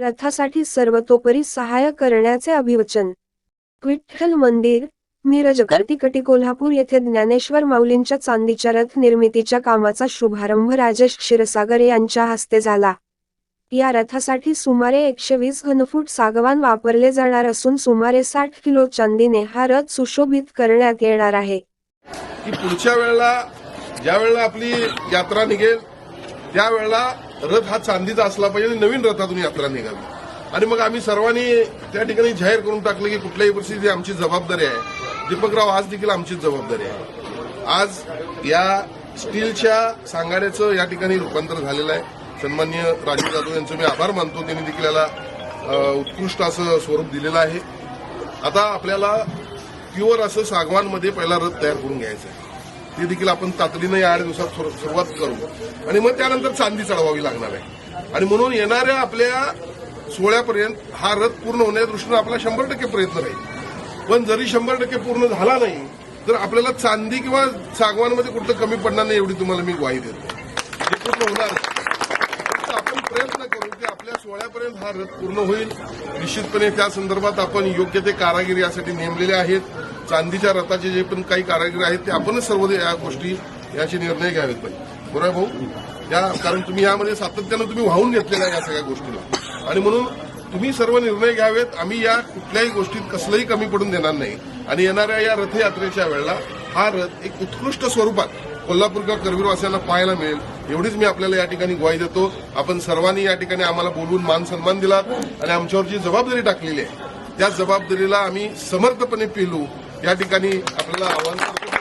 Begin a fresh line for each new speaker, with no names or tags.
रथासाठी सर्वतोपरी सहाय्य करण्याचे अभिवचन. विठ्ठल मंदिर मिरज कर्तिकटी कोल्हापूर येथे ज्ञानेश्वर माऊलींच्या चांदीच्या रथ निर्मितीच्या कामाचा शुभारंभ राजेश क्षीरसागर यांच्या हस्ते झाला. या रथासाठी सुमारे एकशे वीस घनफूट सागवान वापरले जाणार असून सुमारे साठ किलो चांदीने हा रथ सुशोभित करण्यात येणार आहे.
पुढच्या वेळेला ज्या वेळेला आपली यात्रा निघेल त्यावेळेला रथ हा चांदीचा असला पाहिजे आणि नवीन रथातून यात्रा निघावी आणि मग आम्ही सर्वांनी त्या ठिकाणी जाहीर करून टाकलं की कुठल्याही परिस्थिती आमची जबाबदारी आहे. दीपकराव आज देखील आमचीच जबाबदारी आहे. आज या स्टीलच्या सांगाड्याचं या ठिकाणी रूपांतर झालेलं आहे. सन्मान्य राजीव जाधव यांचं मी आभार मानतो. त्यांनी देखील याला उत्कृष्ट असं स्वरूप दिलेलं आहे. आता आपल्याला प्युअर असं सागवानमध्ये पहिला रथ तयार करून घ्यायचं आहे. ते देखील आपण तातडीनं या आठ दिवसात सुरु- सुरुवात करू. आणि मग त्यानंतर चांदी चढवावी लागणार आहे. आणि म्हणून येणाऱ्या आपल्या सोहळ्यापर्यंत हा रथ पूर्ण होण्याच्या दृष्टीनं आपला शंभर टक्के प्रयत्न राहील. पण जरी शंभर टक्के पूर्ण झाला नाही तर आपल्याला चांदी किंवा सागवानमध्ये कुठलं कमी पडणार नाही एवढी तुम्हाला मी ग्वाही देतो. हे पूर्ण होणार आपण प्रयत्न करू की आपल्या सोळ्यापर्यंत हा रथ पूर्ण होईल. निश्चितपणे त्या संदर्भात आपण योग्य ते कारागीर यासाठी नेमलेले आहेत. चांदीच्या रथाचे जे पण काही कारागीर आहेत ते आपणच सर्व या गोष्टी याचे निर्णय घ्यावेत पाहिजे बरोबर भाऊ? या कारण तुम्ही यामध्ये सातत्यानं तुम्ही वाहून घेतलेल्या आहे या सगळ्या गोष्टीला. आणि म्हणून तुम्ही सर्व निर्णय घ्यावेत. आम्ही या कुठल्याही गोष्टीत कसलंही कमी पडून देणार नाही. आणि येणाऱ्या या रथयात्रेच्या वेळेला हा रथ एक उत्कृष्ट स्वरूपात कोल्हापूर किंवा करवीरवासियांना पाहायला मिळेल. एवढीच मी आपल्याला या ठिकाणी ग्वाही देतो. आपण सर्वांनी या ठिकाणी आम्हाला बोलवून मान सन्मान दिलात आणि आमच्यावर जी जबाबदारी टाकलेली आहे त्या जबाबदारीला आम्ही समर्थपणे पेलू. या ठिकाणी आपल्याला आव्हान करतो.